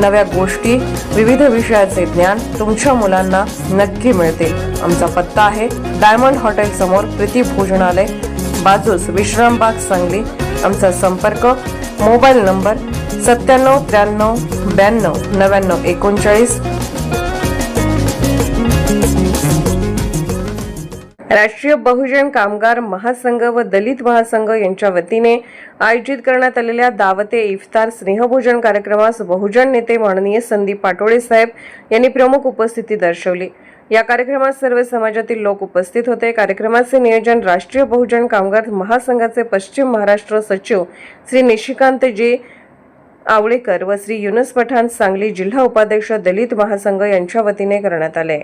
नव्या गोष्टी विविध विषयाचे ज्ञान तुमच्या मुलांना नक्की मिळतील आमचा पत्ता आहे डायमंड हॉटेल समोर प्रीती भोजनालय बाजूस विश्रामबाग सांगली. आमचा संपर्क मोबाईल नंबर सत्त्याण्णव त्र्याण्णव ब्याण्णव नव्याण्णव एकोणचाळीस राष्ट्रीय बहुजन कामगार महासंघ व दलित महासंघ यांच्या वतीने आयोजित करण्यात आलेल्या दावते इफ्तार स्नेहभोजन कार्यक्रमास बहुजन नेते माननीय संदीप पाटोळे साहेब यांनी प्रमुख उपस्थिती दर्शवली. या कार्यक्रमात सर्व समाजातील लोक उपस्थित होते. कार्यक्रमाचे नियोजन राष्ट्रीय बहुजन कामगार महासंघाचे पश्चिम महाराष्ट्र सचिव श्री निशिकांतजे आवळेकर व श्री युनस पठाण सांगली जिल्हा उपाध्यक्ष दलित महासंघ यांच्या वतीने करण्यात आले.